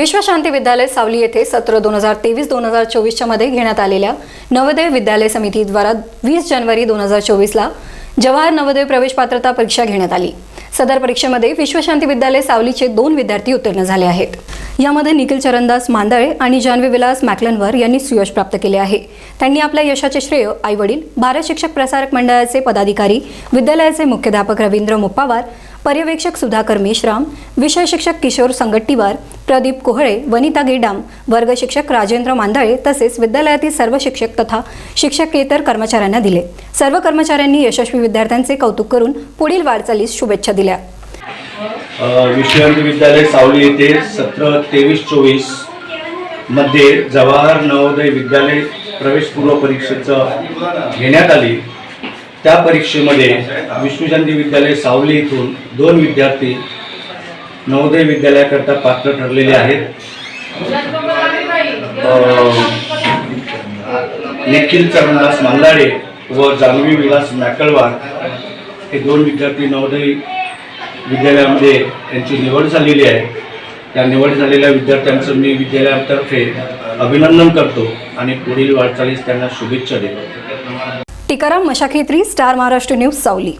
विश्वशांती विद्यालय सावली येथे सत्र दोन हजार तेवीस दोन हजार चोवीसच्या मध्ये घेण्यात आलेल्या नवोदय विद्यालय समितीद्वारा वीस जानेवारी दोन हजार चोवीसला जवाहर नवोदय प्रवेश पात्रता परीक्षा घेण्यात आली. सदर परीक्षेमध्ये विश्वशांती विद्यालय सावलीचे दोन विद्यार्थी उत्तीर्ण झाले आहेत. यामध्ये निखिल चरणदास मांदळे आणि जानवी विलास मॅकलनवर यांनी सुयश प्राप्त केले आहे. त्यांनी आपल्या यशाचे श्रेय आईवडील भारत शिक्षक प्रसारक मंडळाचे पदाधिकारी विद्यालयाचे मुख्याध्यापक रवींद्र मुप्पावार पर्यवेक्षक सुधाकर मेश्राम विषय शिक्षक किशोर संगट्टीवार प्रदीप कोहळे वनिता गेडाम वर्ग शिक्षक राजेंद्र मांदळे तसेच विद्यालयातील सर्व शिक्षक तथा शिक्षकेतर कर्मचाऱ्यांना दिले. सर्व कर्मचाऱ्यांनी यशस्वी विद्यार्थ्यांचे कौतुक करून पुढील वाटचालीस शुभेच्छा दिल्या. अ, विद्यालय सावली येथे सत्र तेवीस चोवीसमध्ये जवाहर नवोदय विद्यालय प्रवेशपूर्व परीक्षेचं घेण्यात आली. त्या परीक्षेमध्ये विश्वशांती विद्यालय सावली इथून दोन विद्यार्थी नवोदय विद्यालयाकरता पात्र ठरलेले आहेत. निखिल चरणदास मांदाडे व जान्हवी विलास मॅकळवार हे दोन विद्यार्थी नवोदय विद्यालयामध्ये यांची निवड झालेली आहे. त्या निवड झालेल्या विद्यार्थ्यांचं मी विद्यालयातर्फे अभिनंदन करतो आणि पुढील वाटचालीस त्यांना शुभेच्छा देतो. Tikaram Mashakhetri star Maharashtra news Saoli.